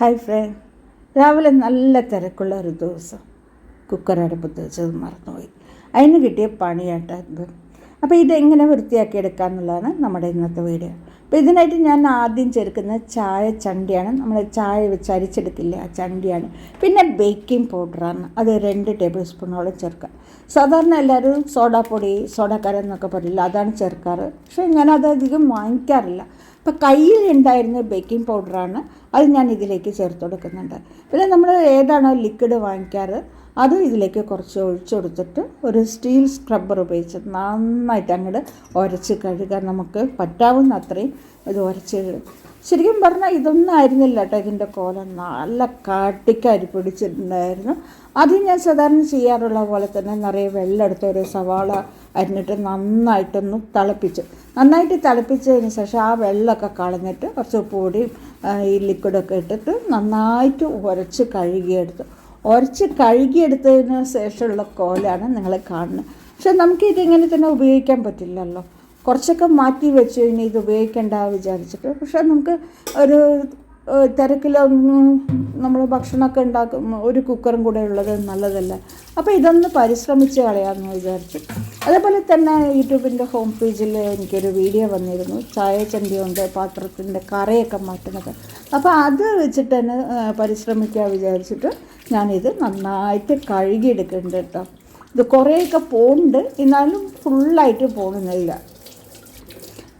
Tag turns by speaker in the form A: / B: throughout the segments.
A: Hi front. രാവിലെ നല്ല തിരക്കുള്ള ഒരു ദിവസം കുക്കർ അടുപ്പത്ത് വെച്ചത് മറന്നുപോയി. അതിന് കിട്ടിയ പണിയാട്ടത് അപ്പോൾ ഇതെങ്ങനെ വൃത്തിയാക്കി എടുക്കാമെന്നുള്ളതാണ് നമ്മുടെ ഇന്നത്തെ വീഡിയോ. അപ്പോൾ ഇതിനായിട്ട് ഞാൻ ആദ്യം ചേർക്കുന്ന ചായ ചണ്ടിയാണ്. നമ്മൾ ചായ വെച്ച് അരിച്ചെടുക്കില്ല ആ ചണ്ടിയാണ്. പിന്നെ ബേക്കിംഗ് പൗഡറാണ്. അത് രണ്ട് ടേബിൾ സ്പൂണോളം ചേർക്കുക. സാധാരണ എല്ലാവരും സോഡാപ്പൊടി സോഡാക്കാരൻ എന്നൊക്കെ പറയില്ല അതാണ് ചേർക്കാറ്. പക്ഷേ ഞാൻ അധികം വാങ്ങിക്കാറില്ല. അപ്പോൾ കയ്യിൽ ഉണ്ടായിരുന്ന ബേക്കിംഗ് പൗഡറാണ് അത് ഞാൻ ഇതിലേക്ക് ചേർത്ത് കൊടുക്കുന്നുണ്ട്. പിന്നെ നമ്മൾ ഏതാണോ ലിക്വിഡ് വാങ്ങിക്കാറ് അത് ഇതിലേക്ക് കുറച്ച് ഒഴിച്ചു കൊടുത്തിട്ട് ഒരു സ്റ്റീൽ സ്ക്രബ്ബർ ഉപയോഗിച്ച് നന്നായിട്ട് അങ്ങോട്ട് ഉരച്ച് കഴുകാൻ നമുക്ക് പറ്റാവുന്ന അത്രയും ഇത് ഉരച്ച് ശരിക്കും പറഞ്ഞാൽ ഇതൊന്നും ആയിരുന്നില്ല കേട്ടോ ഇതിന്റെ കോലം. നല്ല കാട്ടിക്കരി പിടിച്ചിട്ടുണ്ടായിരുന്നു. അത് ഞാൻ സാധാരണ ചെയ്യാറുള്ള പോലെ തന്നെ നിറയെ വെള്ളം എടുത്ത് ഒരു സവാള അരിഞ്ഞിട്ട് നന്നായിട്ടൊന്ന് തിളപ്പിച്ചു. നന്നായിട്ട് തിളപ്പിച്ചതിന് ശേഷം ആ വെള്ളമൊക്കെ കളഞ്ഞിട്ട് കുറച്ച് പൊടിയും ഈ ലിക്വിഡൊക്കെ ഇട്ടിട്ട് നന്നായിട്ട് ഉരച്ച് കഴുകിയെടുത്തു. ഉരച്ച് കഴുകിയെടുത്തതിന് ശേഷമുള്ള കോലാണ് നിങ്ങൾ കാണുന്നത് പക്ഷെ നമുക്കിതിങ്ങനെ തന്നെ ഉപയോഗിക്കാൻ പറ്റില്ലല്ലോ. കുറച്ചൊക്കെ മാറ്റി വെച്ച് ഇനി ഇത് ഉപയോഗിക്കേണ്ട വിചാരിച്ചിട്ട്. പക്ഷെ നമുക്ക് ഒരു തിരക്കിലൊന്നും നമ്മൾ ഭക്ഷണമൊക്കെ ഉണ്ടാക്കും ഒരു കുക്കറും കൂടെ ഉള്ളത് നല്ലതല്ല. അപ്പോൾ ഇതൊന്ന് പരിശ്രമിച്ച് കളയാമെന്ന് വിചാരിച്ചു. അതേപോലെ തന്നെ യൂട്യൂബിന്റെ ഹോം പേജിൽ എനിക്കൊരു വീഡിയോ വന്നിരുന്നു. ചായ ചണ്ടി കൊണ്ട് പാത്രത്തിന്റെ കറയൊക്കെ മാറ്റുന്നത്. അപ്പോൾ അത് വെച്ചിട്ട് തന്നെ പരിശ്രമിക്കുക വിചാരിച്ചിട്ട് ഞാനിത് നന്നായിട്ട് കഴുകിയെടുക്കുന്നുണ്ട് കേട്ടോ. ഇത് കുറേയൊക്കെ പോകുന്നുണ്ട് എന്നാലും ഫുള്ളായിട്ട് പോകുന്നില്ല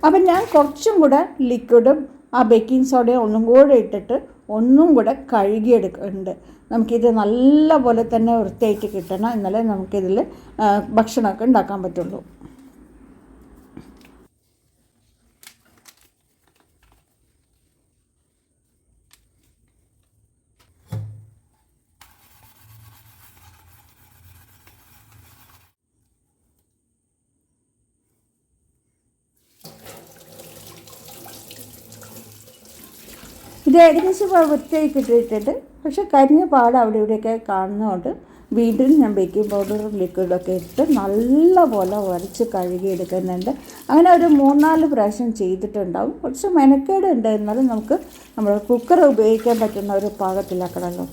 A: അപ്പം ഞാൻ കുറച്ചും കൂടെ ലിക്വിഡും ആ ബേക്കിംഗ് സോഡയും ഒന്നും കൂടെ ഇട്ടിട്ട് ഒന്നും കൂടെ കഴുകിയെടുക്കുന്നുണ്ട്. നമുക്കിത് നല്ല പോലെ തന്നെ വൃത്തിയായിട്ട് കിട്ടണം. എന്നാലേ നമുക്കിതിൽ ഭക്ഷണമൊക്കെ ഉണ്ടാക്കാൻ പറ്റുള്ളൂ. ഇത് ഏകദേശം വൃത്തിയായി കിട്ടിയിട്ടുണ്ട്. പക്ഷെ കരിഞ്ഞ പാട് അവിടെ ഇവിടെയൊക്കെ കാണുന്നതുകൊണ്ട് വീണ്ടും ഞാൻ ബേക്കിംഗ് പൗഡറും ലിക്വിഡൊക്കെ ഇട്ട് നല്ല പോലെ ഉരച്ച് കഴുകിയെടുക്കുന്നുണ്ട്. അങ്ങനെ ഒരു മൂന്നാൽ പ്രാവശ്യം ചെയ്തിട്ടുണ്ടാവും. കുറച്ച് മെനക്കേട് ഉണ്ട്. എന്നാലും നമുക്ക് നമ്മൾ കുക്കർ ഉപയോഗിക്കാൻ പറ്റുന്ന ഒരു പാകത്തിലാക്കണമല്ലോ.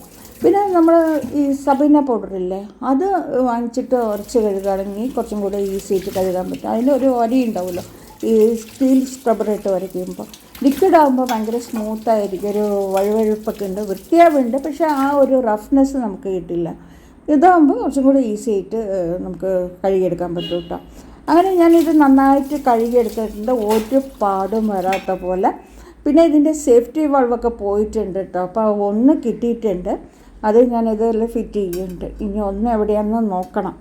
A: പിന്നെ നമ്മൾ ഈ സബീന പൗഡറില്ലേ അത് വാങ്ങിച്ചിട്ട് ഉരച്ച് കഴുകുകയാണെങ്കിൽ കുറച്ചും കൂടെ ഈസി ആയിട്ട് കഴുകാൻ പറ്റും. ഒരു ഒരി ഉണ്ടാവുമല്ലോ ഈ സ്റ്റീൽ സ്ക്രബറിട്ട് വരയ്ക്കുമ്പോൾ ലിക്വിഡ് ആകുമ്പോൾ ഭയങ്കര സ്മൂത്തായിരിക്കും ഒരു വഴുവഴുപ്പൊക്കെ ഉണ്ട് വൃത്തിയാവുണ്ട് പക്ഷേ ആ ഒരു റഫ്നെസ് നമുക്ക് കിട്ടില്ല. ഇതാകുമ്പോൾ കുറച്ചും കൂടി ഈസി ആയിട്ട് നമുക്ക് കഴുകിയെടുക്കാൻ പറ്റും കേട്ടോ അങ്ങനെ ഞാനിത് നന്നായിട്ട് കഴുകിയെടുത്തിട്ടുണ്ട്. ഒരു പാടും വരാത്ത പോലെ. പിന്നെ ഇതിന്റെ സേഫ്റ്റി വളവൊക്കെ പോയിട്ടുണ്ട് കേട്ടോ അപ്പോൾ ഒന്ന് കിട്ടിയിട്ടുണ്ട്. അത് ഞാനിതിൽ ഫിറ്റ് ചെയ്യുന്നുണ്ട്. ഇനി ഒന്ന് എവിടെയാണെന്ന് നോക്കണം.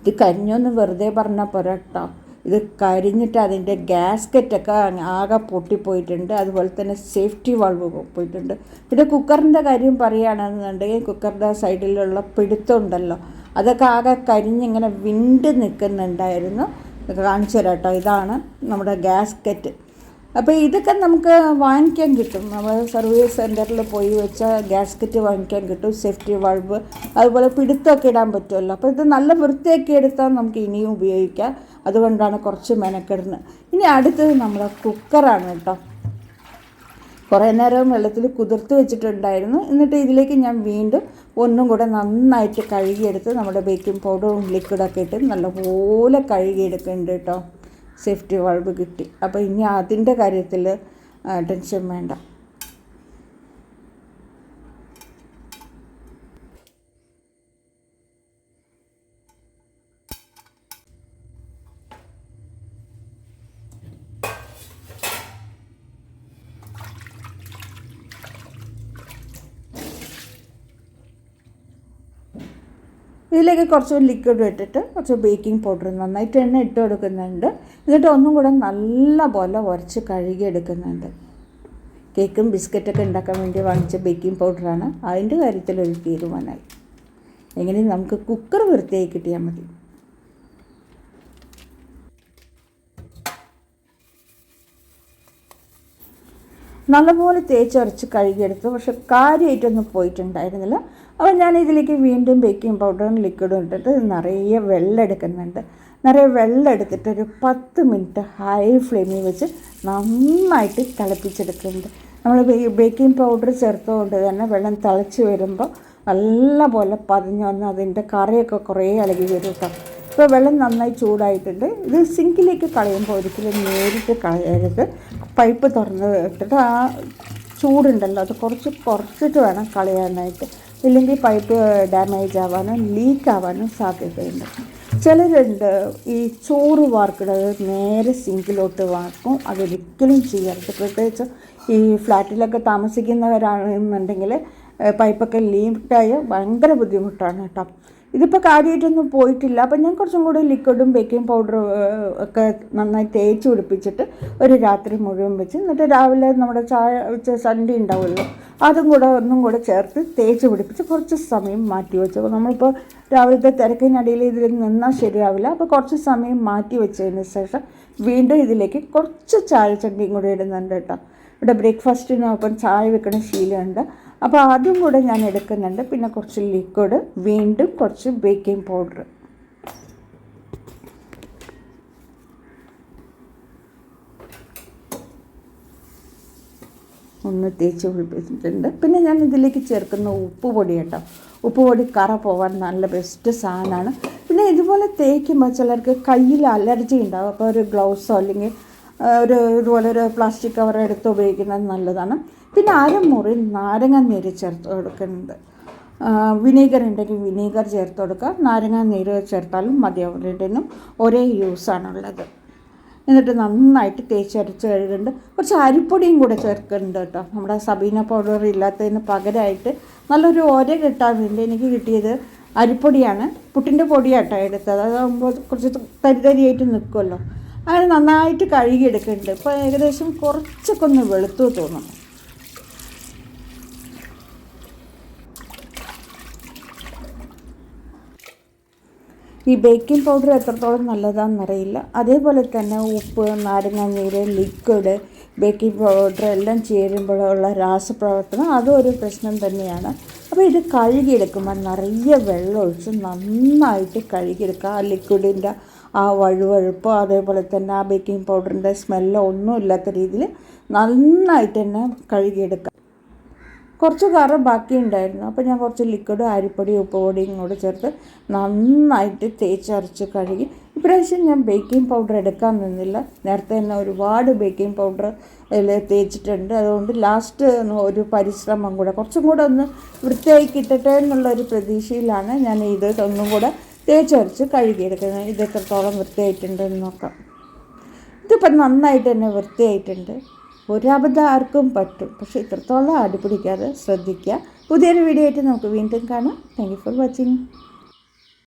A: ഇത് കരിഞ്ഞൊന്ന് വെറുതെ പറഞ്ഞാൽ പോരാ കേട്ടോ ഇത് കരിഞ്ഞിട്ട് അതിന്റെ ഗ്യാസ്കറ്റൊക്കെ ആകെ പൊട്ടിപ്പോയിട്ടുണ്ട്. അതുപോലെ തന്നെ സേഫ്റ്റി വാൾവ് പോയിട്ടുണ്ട്. പിന്നെ കുക്കറിന്റെ കാര്യം പറയുകയാണെന്നുണ്ടെങ്കിൽ കുക്കറിന്റെ സൈഡിലുള്ള പിടുത്തം ഉണ്ടല്ലോ അതൊക്കെ ആകെ കരിഞ്ഞിങ്ങനെ വിണ്ട് നിൽക്കുന്നുണ്ടായിരുന്നു. കാണിച്ചു തരാം കേട്ടോ. ഇതാണ് നമ്മുടെ ഗ്യാസ്കറ്റ് അപ്പോൾ ഇതൊക്കെ നമുക്ക് വാങ്ങിക്കാൻ കിട്ടും. നമ്മൾ സർവീസ് സെന്ററിൽ പോയി വെച്ച ഗ്യാസ്കറ്റ് വാങ്ങിക്കാൻ കിട്ടും. സേഫ്റ്റി വാൾവ് അതുപോലെ പിടുത്തമൊക്കെ ഇടാൻ പറ്റുമല്ലോ. അപ്പോൾ ഇത് നല്ല വൃത്തിയാക്കി എടുത്താൽ നമുക്ക് ഇനിയും ഉപയോഗിക്കാം. അതുകൊണ്ടാണ് കുറച്ച് മെനക്കെടുന്നത്. ഇനി അടുത്തത് നമ്മൾ കുക്കറാണ് കേട്ടോ. കുറേ നേരം വെള്ളത്തിൽ കുതിർത്ത് വെച്ചിട്ടുണ്ടായിരുന്നു. എന്നിട്ട് ഇതിലേക്ക് ഞാൻ വീണ്ടും ഒന്നും കൂടെ നന്നായിട്ട് കഴുകിയെടുത്ത് നമ്മുടെ ബേക്കിംഗ് പൗഡറും ലിക്വിഡൊക്കെ ഇട്ട് നല്ലപോലെ കഴുകിയെടുക്കുന്നുണ്ട് കേട്ടോ. സേഫ്റ്റി വാൾവ് കിട്ടി. അപ്പോൾ ഇനി അതിന്റെ കാര്യത്തിൽ ടെൻഷൻ വേണ്ട. ഇതിലേക്ക് കുറച്ച് ലിക്വിഡ് ഇട്ടിട്ട് കുറച്ച് ബേക്കിംഗ് പൗഡർ നന്നായിട്ട് എണ്ണ ഇട്ട് കൊടുക്കുന്നുണ്ട്. എന്നിട്ട് ഒന്നും കൂടെ നല്ല പോലെ ഉരച്ച് കഴുകി എടുക്കുന്നുണ്ട്. കേക്കും ബിസ്ക്കറ്റൊക്കെ ഉണ്ടാക്കാൻ വേണ്ടി വാങ്ങിച്ച ബേക്കിംഗ് പൗഡറാണ് അതിന്റെ കാര്യത്തിൽ ഒരു തീരുമാനമായി. എങ്ങനെ നമുക്ക് കുക്കർ വൃത്തിയായി കിട്ടിയാൽ മതി. നല്ലപോലെ തേച്ചരച്ച് കഴുകിയെടുത്തു പക്ഷെ കാര്യമായിട്ടൊന്നും പോയിട്ടുണ്ടായിരുന്നില്ല. അപ്പോൾ ഞാൻ ഇതിലേക്ക് വീണ്ടും ബേക്കിംഗ് പൗഡറും ലിക്വിഡും ഇട്ടിട്ട് നിറയെ വെള്ളം എടുക്കുന്നുണ്ട് നിറയെ വെള്ളം എടുത്തിട്ട് ഒരു പത്ത് മിനിറ്റ് ഹൈ ഫ്ലെയിമിൽ വെച്ച് നന്നായിട്ട് തിളപ്പിച്ചെടുക്കുന്നുണ്ട്. നമ്മൾ ബേക്കിംഗ് പൗഡർ ചേർത്തുകൊണ്ട് തന്നെ വെള്ളം തിളച്ച് വരുമ്പോൾ നല്ല പോലെ പതിഞ്ഞ് വന്ന് അതിന്റെ കറിയൊക്കെ കുറേ ഇളകി വരും കേട്ടോ. ഇപ്പോൾ വെള്ളം നന്നായി ചൂടായിട്ടുണ്ട്. ഇത് സിങ്കിലേക്ക് കളയുമ്പോൾ ഒരിക്കലും നേരിട്ട് കളയരുത്. പൈപ്പ് തുറന്ന് ഇട്ടിട്ട് ആ ചൂടുണ്ടല്ലോ അത് കുറച്ച് കുറച്ചിട്ട് വേണം കളയാനായിട്ട്. ഇല്ലെങ്കിൽ പൈപ്പ് ഡാമേജ് ആവാനും ലീക്ക് ആവാനും സാധ്യതയുണ്ട്. ചിലരുണ്ട് ഈ ചോറ് വാർക്കുന്നത് നേരെ സിങ്കിലോട്ട് വാർക്കും. അതൊരിക്കലും ചെയ്യരുത് പ്രത്യേകിച്ച് ഈ ഫ്ലാറ്റിലൊക്കെ താമസിക്കുന്നവരാണെന്നുണ്ടെങ്കിൽ പൈപ്പൊക്കെ ലീക്കായി ഭയങ്കര ബുദ്ധിമുട്ടാണ് കേട്ടോ. ഇതിപ്പോൾ കാര്യമായിട്ടൊന്നും പോയിട്ടില്ല. അപ്പം ഞാൻ കുറച്ചും കൂടി ലിക്വിഡും ബേക്കിംഗ് പൗഡറും ഒക്കെ നന്നായി തേച്ച് പിടിപ്പിച്ചിട്ട് ഒരു രാത്രി മുഴുവൻ വെച്ച് എന്നിട്ട് രാവിലെ നമ്മുടെ ചായ വെച്ച സണ്ടി ഉണ്ടാവുമല്ലോ അതും കൂടെ ഒന്നും കൂടെ ചേർത്ത് തേച്ച് പിടിപ്പിച്ച് കുറച്ച് സമയം മാറ്റി വെച്ചു. അപ്പോൾ നമ്മളിപ്പോൾ രാവിലത്തെ തിരക്കിനടിയിൽ ഇതിൽ നിന്നാൽ ശരിയാവില്ല. അപ്പോൾ കുറച്ച് സമയം മാറ്റി വെച്ചതിന് ശേഷം വീണ്ടും ഇതിലേക്ക് കുറച്ച് ചായ ചണ്ടിയും കൂടെ ഇടുന്നുണ്ട് കേട്ടോ. ഇവിടെ ബ്രേക്ക്ഫാസ്റ്റിനൊപ്പം ചായ വെക്കുന്ന ശീലമുണ്ട്. അപ്പോൾ അതും കൂടെ ഞാൻ എടുക്കുന്നുണ്ട്. പിന്നെ കുറച്ച് ലിക്വിഡ് വീണ്ടും കുറച്ച് ബേക്കിംഗ് പൗഡർ ഒന്ന് തേച്ച് പിടിപ്പിച്ചിട്ടുണ്ട്. പിന്നെ ഞാൻ ഇതിലേക്ക് ചേർക്കുന്ന ഉപ്പ് പൊടി കേട്ടോ. ഉപ്പ് പൊടി കറ പോവാൻ നല്ല ബെസ്റ്റ് സാധനമാണ്. പിന്നെ ഇതുപോലെ തേക്കുമ്പോൾ ചിലർക്ക് കയ്യിൽ അലർജി ഉണ്ടാവും. അപ്പോൾ ഒരു ഗ്ലൗസോ അല്ലെങ്കിൽ ഒരു ഇതുപോലെ ഒരു പ്ലാസ്റ്റിക് കവർ എടുത്ത് ഉപയോഗിക്കുന്നത് നല്ലതാണ്. പിന്നെ അരമുറി നാരങ്ങ നീര് ചേർത്ത് കൊടുക്കുന്നത് വിനീഗർ ഉണ്ടെങ്കിൽ വിനീഗർ ചേർത്ത് കൊടുക്കുക. നാരങ്ങ നീര് ചേർത്താലും മതിയാവും രണ്ടിനും ഒരേ യൂസാണുള്ളത് എന്നിട്ട് നന്നായിട്ട് തേച്ചരച്ച് കഴുകുന്നുണ്ട്. കുറച്ച് അരിപ്പൊടിയും കൂടെ ചേർക്കുന്നുണ്ട് കേട്ടോ. നമ്മുടെ സബീന പൗഡർ ഇല്ലാത്തതിന് പകരമായിട്ട് നല്ലൊരു ഒര കിട്ടാൻ വേണ്ടി എനിക്ക് കിട്ടിയത് അരിപ്പൊടിയാണ്. പുട്ടിന്റെ പൊടിയാട്ടോ എടുത്തത്. അതാകുമ്പോൾ കുറച്ച് തരിതരിയായിട്ട് നിൽക്കുമല്ലോ. അങ്ങനെ നന്നായിട്ട് കഴുകിയെടുക്കുന്നുണ്ട്. ഇപ്പോൾ ഏകദേശം കുറച്ചൊക്കെ ഒന്ന് വെളുത്തു തോന്നുന്നു. ഈ ബേക്കിംഗ് പൗഡർ എത്രത്തോളം നല്ലതാണെന്നറിയില്ല അതേപോലെ തന്നെ ഉപ്പ് നാരങ്ങാനീര് ലിക്വിഡ് ബേക്കിംഗ് പൗഡർ എല്ലാം ചേരുമ്പോഴുള്ള രാസപ്രവർത്തനം അതും ഒരു പ്രശ്നം തന്നെയാണ്. അപ്പോൾ ഇത് കഴുകിയെടുക്കുമ്പോൾ നിറയെ വെള്ളം ഒഴിച്ച് നന്നായിട്ട് കഴുകിയെടുക്കുക. ആ ലിക്വിഡിന്റെ ആ വഴുവഴുപ്പോ അതേപോലെ തന്നെ ആ ബേക്കിംഗ് പൗഡറിന്റെ സ്മെല്ലോ ഒന്നും ഇല്ലാത്ത രീതിയിൽ നന്നായിട്ട് തന്നെ കഴുകിയെടുക്കുക. കുറച്ച് കറ ബാക്കി ഉണ്ടായിരുന്നു അപ്പോൾ ഞാൻ കുറച്ച് ലിക്വിഡ് അരിപ്പൊടി ഉപ്പുപൊടിയും കൂടെ ചേർത്ത് നന്നായിട്ട് തേച്ചരച്ച് കഴുകി. ഇപ്രാവശ്യം ഞാൻ ബേക്കിംഗ് പൗഡർ എടുക്കാൻ നിന്നില്ല. നേരത്തെ തന്നെ ഒരുപാട് ബേക്കിംഗ് പൗഡർ തേച്ചിട്ടുണ്ട്. അതുകൊണ്ട് ലാസ്റ്റ് ഒരു പരിശ്രമം കൂടെ കുറച്ചും കൂടെ ഒന്ന് വൃത്തിയായി കിട്ടട്ടെ എന്നുള്ളൊരു പ്രതീക്ഷയിലാണ് ഞാൻ ഇത് ഒന്നും കൂടെ തേച്ചരച്ച് കഴുകിയെടുക്കുന്നത്. ഇത് എത്രത്തോളം വൃത്തിയായിട്ടുണ്ടെന്ന് നോക്കാം. ഇതിപ്പോൾ നന്നായിട്ട് തന്നെ വൃത്തിയായിട്ടുണ്ട്. ഒരബദ്ധം ആർക്കും പറ്റും. പക്ഷേ ഇത്രത്തോളം അടിപിടിക്കാതെ ശ്രദ്ധിക്കുക. പുതിയൊരു വീഡിയോ ആയിട്ട് നമുക്ക് വീണ്ടും കാണാം. Thank for watching